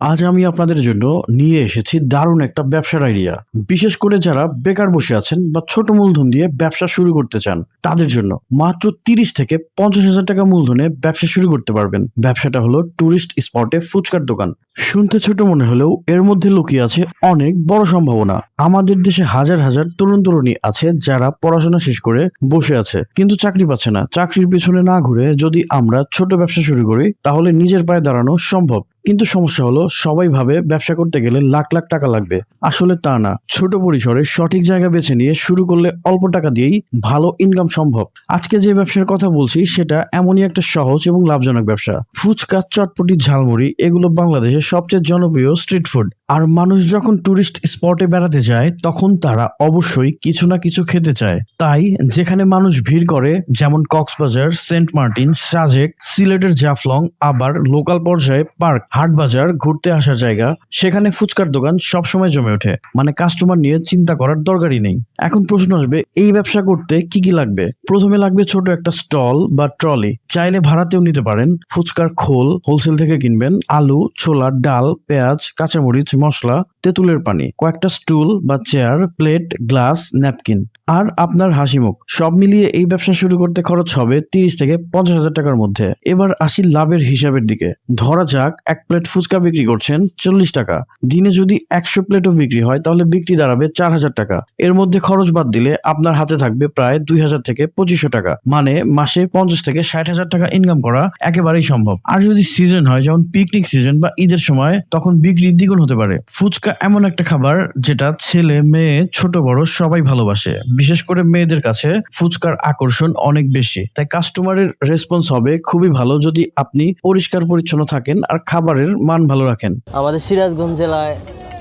আজ আমি আপনাদের জন্য নিয়ে এসেছি দারুণ একটা ব্যবসার আইডিয়া। বিশেষ করে যারা বেকার বসে আছেন বা ছোট মূলধন দিয়ে ব্যবসা শুরু করতে চান, তাদের জন্য মাত্র তিরিশ থেকে পঞ্চাশ হাজার টাকা মূলধনে ব্যবসা শুরু করতে পারবেন। ব্যবসাটা হলো টুরিস্ট স্পটে ফুচকার দোকান। শুনতে ছোট মনে হলেও এর মধ্যে লুকিয়ে আছে অনেক বড় সম্ভাবনা। আমাদের দেশে হাজার হাজার তরুণ তরুণী আছে যারা পড়াশোনা শেষ করে বসে আছে, কিন্তু চাকরি পাচ্ছে না। চাকরির পিছনে না ঘুরে যদি আমরা ছোট ব্যবসা শুরু করি, তাহলে নিজের পায়ে দাঁড়ানো সম্ভব। কিন্তু সমস্যা হলো, সবাই ভাবে ব্যবসা করতে গেলে লাখ লাখ টাকা লাগবে। আসলে তা না। ছোট পরিসরে সঠিক জায়গা বেছে নিয়ে শুরু করলে অল্প টাকা দিয়েই ভালো ইনকাম সম্ভব। আজকে যে ব্যবসার কথা বলছি, সেটা এমনই একটা সহজ এবং লাভজনক ব্যবসা। ফুচকা, চটপটি, ঝালমুড়ি, এগুলো বাংলাদেশের সবচেয়ে জনপ্রিয় স্ট্রিট ফুড আর মানুষ যখন টুরিস্ট স্পটে বেড়াতে যায়, তখন তারা অবশ্যই কিছু না কিছু খেতে চায়। তাই যেখানে মানুষ ভিড় করে, যেমন কক্সবাজার, সেন্ট মার্টিন, সাজেক, সিলেটের জাফলং, আবার লোকাল পর্যায়ে পার্ক, হাট বাজার, ঘুরতে আসার জায়গা, সেখানে ফুচকার দোকান সবসময় জমে ওঠে। মানে কাস্টমার নিয়ে চিন্তা করার দরকারই নেই। এখন প্রশ্ন আসবে, এই ব্যবসা করতে কি কি লাগবে? প্রথমে লাগবে ছোট একটা স্টল বা ট্রলি। চাইলে ভাড়াতেও নিতে পারেন। ফুচকার খোল, হোলসেল থেকে কিনবেন। আলু, ছোলা, ডাল, পেঁয়াজ, কাঁচামরিচ মশলা, তেঁতুলের পানি, কয়েকটা স্টুল বা চেয়ার প্লেট গ্লাস ন্যাপকিন আর আপনার হাসি মুখ। সব মিলিয়ে এই ব্যবসা শুরু করতে খরচ হবে তিরিশ থেকে পঞ্চাশ হাজার টাকার মধ্যে। এবার আসি লাভের হিসাবের দিকে। ধরা যাক, এক প্লেট ফুচকা বিক্রি করছেন চল্লিশ টাকা। দিনে যদি একশো প্লেটও বিক্রি হয়, তাহলে বিক্রি দাঁড়াবে চার হাজার টাকা। এর মধ্যে খরচ বাদ দিলে আপনার হাতে থাকবে প্রায় দুই হাজার থেকে পঁচিশশো টাকা। মানে মাসে পঞ্চাশ থেকে ষাট হাজার টাকা ইনকাম করা একেবারেই সম্ভব। আর যদি সিজন হয়, যেমন পিকনিক সিজন বা ঈদের সময়, তখন বিক্রি দ্বিগুণ হতে পারে। ফুচকা এমন একটা খাবার যেটা ছেলে, মেয়ে, ছোট, বড় সবাই ভালোবাসে। বিশেষ করে মেয়েদের কাছে ফুচকার আকর্ষণ অনেক বেশি। তাই কাস্টমারের রেসপন্স হবে খুবই ভালো যদি আপনি পরিষ্কার পরিচ্ছন্ন থাকেন আর খাবারের মান ভালো রাখেন। আমাদের সিরাজগঞ্জ জেলায়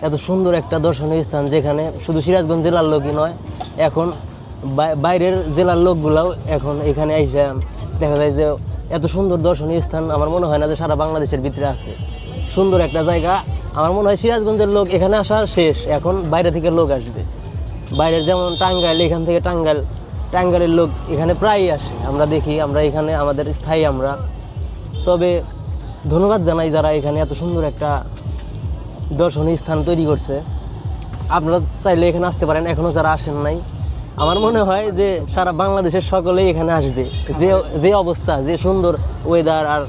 এত সুন্দর একটা দর্শনীয় স্থান যেখানে শুধু সিরাজগঞ্জ জেলার লোকই নয়, এখন বাইরের জেলার লোকগুলাও এখন এখানে এসে দেখা যায় যে এত সুন্দর দর্শনীয় স্থান আমার মনে হয় না যে সারা বাংলাদেশের ভিতরে আছে। সুন্দর একটা জায়গা আমার মনে হয় সিরাজগঞ্জের লোক এখানে আসা শেষ, এখন বাইরে থেকে লোক আসবে। বাইরের যেমন টাঙ্গাইল, এখান থেকে টাঙ্গাইল, টাঙ্গাইলের লোক এখানে প্রায়ই আসে। আমরা দেখি, আমরা এখানে, আমাদের স্থায়ী আমরা। তবে ধন্যবাদ জানাই যারা এখানে এত সুন্দর একটা দর্শনীয় স্থান তৈরি করছে। আপনারা চাইলে এখানে আসতে পারেন এখনও যারা আসেন নাই। আমার মনে হয় যে সারা বাংলাদেশের সকলেই এখানে আসবে। যে যে অবস্থা, যে সুন্দর ওয়েদার আর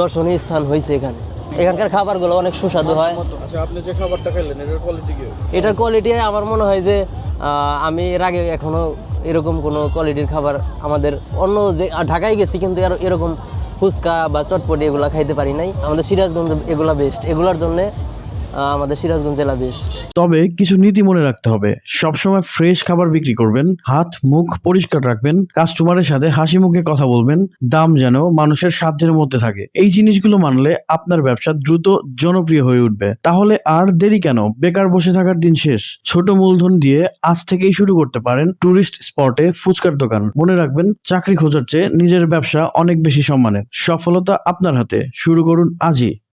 দর্শনীয় স্থান হয়েছে এখানে। এখানকার খাবারগুলো অনেক সুস্বাদু হয়। আচ্ছা আপনি যে খাবারটা খাইলেন এটার কোয়ালিটি কি? এটার কোয়ালিটি আমার মনে হয় যে আহ, আমি এর আগে এখনও এরকম কোনো কোয়ালিটির খাবার আমাদের অন্য যে ঢাকায় গেছি কিন্তু আর এরকম ফুচকা বা চটপটি এগুলো খাইতে পারি নাই। আমাদের সিরাজগঞ্জ এগুলো বেস্ট এগুলোর জন্যে আমাদের সিরাজগঞ্জ জেলা বেস্ট। তবে কিছু নীতি মনে রাখতে হবে। সবসময় ফ্রেশ খাবার বিক্রি করবেন, হাত, মুখ পরিষ্কার রাখবেন, কাস্টমারের সাথে হাসি মুখে কথা বলবেন, দাম যেন মানুষের সাধ্যের মধ্যে থাকে। এই জিনিসগুলো মানলে আপনার ব্যবসা দ্রুত জনপ্রিয় হয়ে উঠবে। তাহলে আর দেরি কেন? বেকার বসে থাকার দিন শেষ। ছোট মূলধন দিয়ে আজ থেকেই শুরু করতে পারেন টুরিস্ট স্পটে ফুচকার দোকান। মনে রাখবেন, চাকরি খোঁজার চেয়ে নিজের ব্যবসা অনেক বেশি সম্মানের। সফলতা আপনার হাতে। শুরু করুন আজই।